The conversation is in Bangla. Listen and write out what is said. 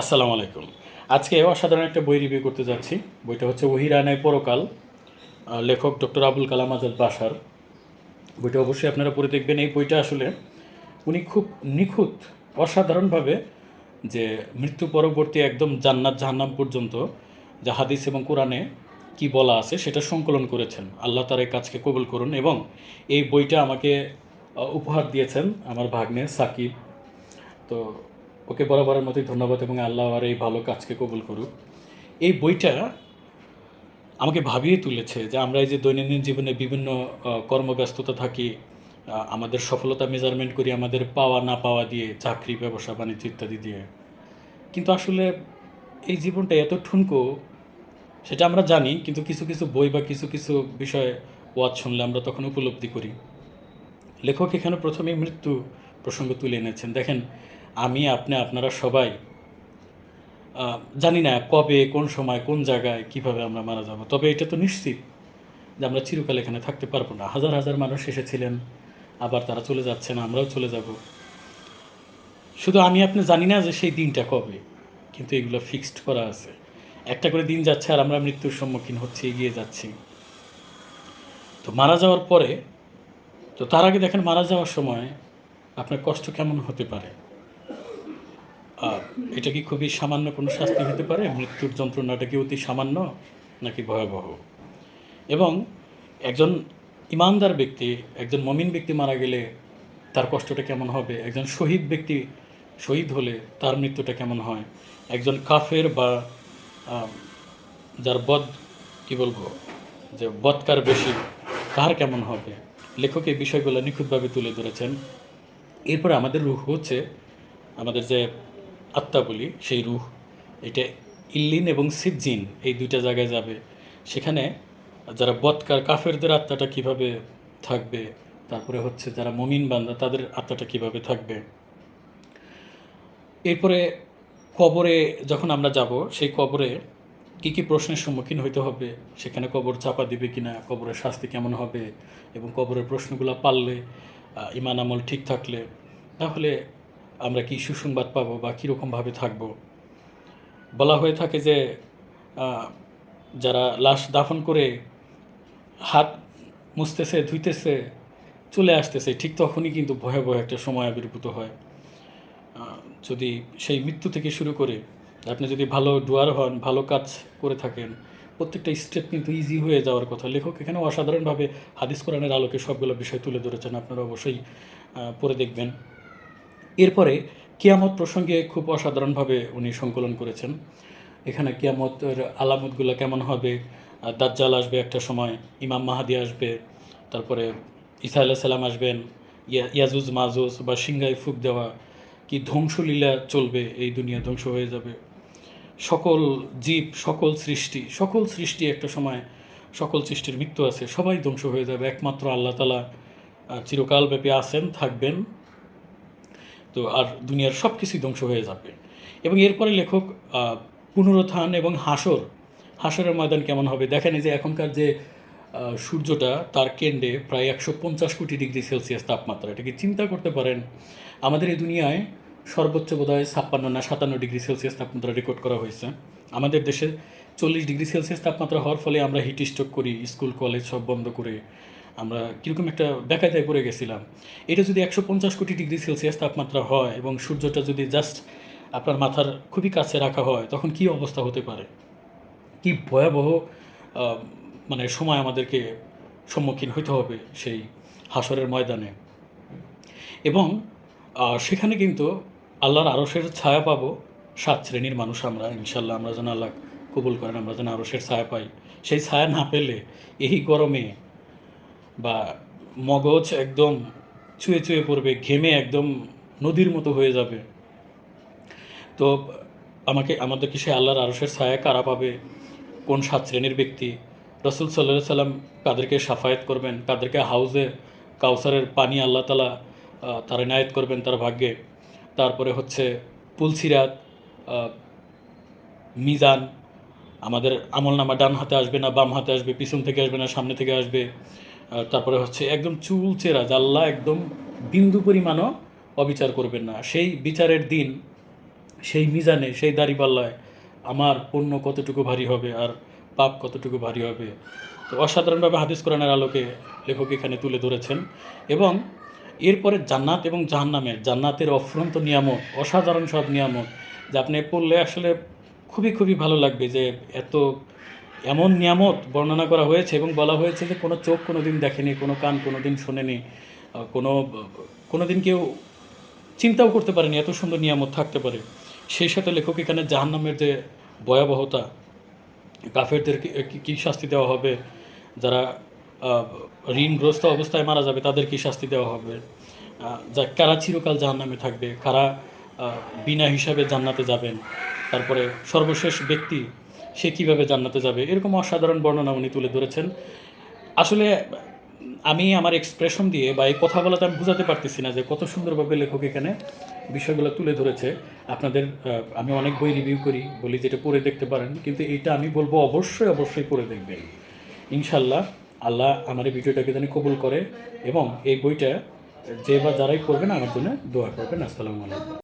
আসসালামু আলাইকুম। আজকে অসাধারণ একটা বই রিভিউ করতে যাচ্ছি। বইটা হচ্ছে ওহিরানায় পরকাল লেখক ডক্টর আবুল কালাম আজাদ বাসার বইটা অবশ্যই আপনারা পড়ে দেখবেন। এই বইটা আসলে উনি খুব নিখুঁত, অসাধারণভাবে যে মৃত্যু পরবর্তী একদম জান্নাত জাহান্নাম পর্যন্ত যা হাদিস এবং কোরআনে কি বলা আছে সেটা সংকলন করেছেন। আল্লাহ তার এই কাজকে কবুল করুন এবং এই বইটা আমাকে উপহার দিয়েছেন আমার ভাগ্নে সাকিব। তো ওকে বরাবরের মতোই ধন্যবাদ এবং আল্লাহ আর এই ভালো কাজকে কবুল করুক। এই বইটা আমাকে ভাবিয়ে তুলেছে যে আমরা এই যে দৈনন্দিন জীবনে বিভিন্ন কর্মব্যস্ততা থাকি আমাদের সফলতা মেজারমেন্ট করি, আমাদের পাওয়া না পাওয়া দিয়ে, চাকরি, ব্যবসা, বাণিজ্য ইত্যাদি দিয়ে। কিন্তু আসলে এই জীবনটা এত ঠুনকো, সেটা আমরা জানি, কিন্তু কিছু কিছু বই বা কিছু কিছু বিষয়ে ওয়াজ শুনলে আমরা তখন উপলব্ধি করি। লেখক এখানে প্রথমেই মৃত্যু প্রসঙ্গ তুলে এনেছেন। দেখেন আমি, আপনি, আপনারা সবাই জানি না কবে, কোন সময়, কোন জায়গায় কীভাবে আমরা মারা যাব, তবে এটা তো নিশ্চিত যে আমরা চিরকাল এখানে থাকতে পারব না। হাজার হাজার মানুষ এসেছিলেন, আবার তারা চলে যাচ্ছেন, আমরাও চলে যাব। শুধু আমি, আপনি জানি না যে সেই দিনটা কবে, কিন্তু এগুলো ফিক্সড করা আছে। একটা করে দিন যাচ্ছে আর আমরা মৃত্যুর সম্মুখীন হচ্ছি, এগিয়ে যাচ্ছি। তো মারা যাওয়ার পরে, তো তার আগে দেখেন মারা যাওয়ার সময় আপনার কষ্ট কেমন হতে পারে? এটা কি খুবই সামান্য কোনো শাস্তি হতে পারে? মৃত্যুর যন্ত্রণাটা কি অতি সামান্য নাকি ভয়াবহ? এবং একজন ইমানদার ব্যক্তি, একজন মমিন ব্যক্তি মারা গেলে তার কষ্টটা কেমন হবে? একজন শহীদ ব্যক্তি শহীদ হলে তার মৃত্যুটা কেমন হয়? একজন কাফের বা যার বদ, কি বলব, যে বৎকার বেশি, তার কেমন হবে? লেখক এই বিষয়গুলো নিখুঁতভাবে তুলে ধরেছেন। এরপরে আমাদের রুহ হচ্ছে, আমাদের যে আত্মা বলি, সেই রুহ। এটা ইল্লিন এবং সিজ্জিন, এই দুইটা জায়গায় যাবে। সেখানে যারা বৎকার কাফেরদের আত্মাটা কীভাবে থাকবে, তারপরে হচ্ছে যারা মমিন বান্দা, তাদের আত্মাটা কীভাবে থাকবে। এরপরে কবরে যখন আমরা যাব, সেই কবরে কী কী প্রশ্নের সম্মুখীন হইতে হবে, সেখানে কবর চাপা দিবে কিনা, কবরের শাস্তি কেমন হবে, এবং কবরের প্রশ্নগুলো পারলে ইমান আমল ঠিক থাকলে, তাহলে আমরা কি সুসংবাদ পাবো বা কীরকমভাবে থাকব? বলা হয়ে থাকে যে যারা লাশ দাফন করে হাত মুছতেছে, ধুইতেছে, চলে আসতেছে, ঠিক তখনই কিন্তু ভয়াবহ একটা সময় আবির্ভূত হয়। যদি সেই মৃত্যু থেকে শুরু করে আপনি যদি ভালো ডুয়ার হন, ভালো কাজ করে থাকেন, প্রত্যেকটা স্টেপ কিন্তু ইজি হয়ে যাওয়ার কথা। লেখক এখানে অসাধারণভাবে হাদিস কোরআনের আলোকে সবগুলো বিষয় তুলে ধরেছেন, আপনারা অবশ্যই পড়ে দেখবেন। এরপরে কিয়ামত প্রসঙ্গে খুব অসাধারণভাবে উনি সংকলন করেছেন। এখানে কিয়ামতের আলামতগুলো কেমন হবে দাজ্জাল আসবে একটা সময়, ইমাম মাহাদি আসবে, তারপরে ইসা আল্লাহ সাল্লাম আসবেন ইয়াজুজ মাজুজ বা সিংহায় ফুক দেওয়া, কি ধ্বংসলীলা চলবে, এই দুনিয়া ধ্বংস হয়ে যাবে। সকল জীব, সকল সৃষ্টি সকল সৃষ্টি একটা সময়, সকল সৃষ্টির মৃত্যু আছে, সবাই ধ্বংস হয়ে যাবে। একমাত্র আল্লাহ তালা চিরকালব্যাপী আছেন, থাকবেন। তো আর দুনিয়ার সব কিছুই ধ্বংস হয়ে যাবে। এবং এরপরে লেখক পুনরুত্থান এবং হাসর, হাসরের ময়দান কেমন হবে? দেখেন যে এখনকার যে সূর্যটা, তার কেন্দ্রে প্রায় একশো পঞ্চাশ কোটি ডিগ্রি সেলসিয়াস তাপমাত্রা। এটাকে চিন্তা করতে পারেন? আমাদের এই দুনিয়ায় সর্বোচ্চ বোধহয় ছাপ্পান্ন না সাতান্ন ডিগ্রি সেলসিয়াস তাপমাত্রা রেকর্ড করা হয়েছে। আমাদের দেশে চল্লিশ ডিগ্রি সেলসিয়াস তাপমাত্রা হওয়ার ফলে আমরা হিট স্ট্রোক করি, স্কুল, কলেজ সব বন্ধ করে। আমরা কীরকম একটা বেকায়দায় পড়ে গেছিলাম। এটা যদি একশো পঞ্চাশ কোটি ডিগ্রি সেলসিয়াস তাপমাত্রা হয় এবং সূর্যটা যদি জাস্ট আপনার মাথার খুবই কাছে রাখা হয়, তখন কি অবস্থা হতে পারে? কি ভয়াবহ মানে সময় আমাদেরকে সম্মুখীন হইতে হবে সেই হাসরের ময়দানে। এবং সেখানে কিন্তু আল্লাহর আরসের ছায়া পাবো সাত শ্রেণির মানুষ আমরা ইনশাল্লাহ আমরা যেন আল্লাহ কবুল করেন, আমরা যেন আরসের ছায়া পাই। সেই ছায়া না পেলে এই গরমে বা মগজ একদম চুয়ে চুয়ে পড়বে, ঘেমে একদম নদীর মতো হয়ে যাবে। তো আমাকে আমাদেরকে সে আল্লাহর আরসের ছায়া কারা পাবে? কোন সাত শ্রেণির ব্যক্তি? রসুল সাল্লাহ সাল্লাম কাদেরকে সাফায়াত করবেন কাদেরকে হাউজে কাউসারের পানি আল্লাহ তালা তারা নায়ত করবেন তার ভাগ্যে। তারপরে হচ্ছে পুলসিরাত মিজান, আমাদের আমলনামা ডান হাতে আসবে না বাম হাতে আসবে, পিছন থেকে আসবে না সামনে থেকে আসবে। তারপরে হচ্ছে একদম চুল চেরা জাল্লা একদম বিন্দু পরিমাণও অবিচার করবেন না। সেই বিচারের দিন, সেই মিজানে, সেই দাড়িপাল্লায় আমার পুণ্য কতটুকু ভারী হবে আর পাপ কতটুকু ভারী হবে। তো অসাধারণভাবে হাদিস কোরআনের আলোকে লেখক এখানে তুলে ধরেছেন এবং এরপরে জান্নাত এবং জাহান্নামের, জান্নাতের অফ্রন্ত নিয়ামক অসাধারণ সব নিয়ামক যে আপনি পড়লে আসলে খুবই খুবই ভালো লাগবে যে এত এমন নিয়ামত বর্ণনা করা হয়েছে এবং বলা হয়েছে যে কোনো চোখ কোনো দিন দেখেনি, কোনো কান কোনো দিন শোনেনি কোনো কোনো দিন কেউ চিন্তাও করতে পারেনি এত সুন্দর নিয়ামত থাকতে পারে। সেই সাথে লেখক এখানে জাহান্নামের যে ভয়াবহতা, কাফেরদের কী শাস্তি দেওয়া হবে, যারা ঋণগ্রস্ত অবস্থায় মারা যাবে তাদের কী শাস্তি দেওয়া হবে যা কারা চিরকাল জাহান্নামে থাকবে, কারা বিনা হিসাবে জান্নাতে যাবেন, তারপরে সর্বশেষ ব্যক্তি সে কীভাবে জান্নাতে যাবে? এরকম অসাধারণ বর্ণনা উনি তুলে ধরেছেন। আসলে আমি আমার এক্সপ্রেশন দিয়ে বা এই কথা বলাতে আমি বোঝাতে পারতেছি না যে কত সুন্দরভাবে লেখক এখানে বিষয়গুলো তুলে ধরেছে। আপনাদের আমি অনেক বই রিভিউ করি, বলি যেটা পড়ে দেখতে পারেন, কিন্তু এটা আমি বলব অবশ্যই অবশ্যই পড়ে দেখবেন। ইনশাল্লাহ আল্লাহ আমার এই ভিডিওটাকে যেন কবুল করে এবং এই বইটা যে বা যারাই পড়বেন, আমার জন্য দোয়া করবেন। আসসালামু আলাইকুম।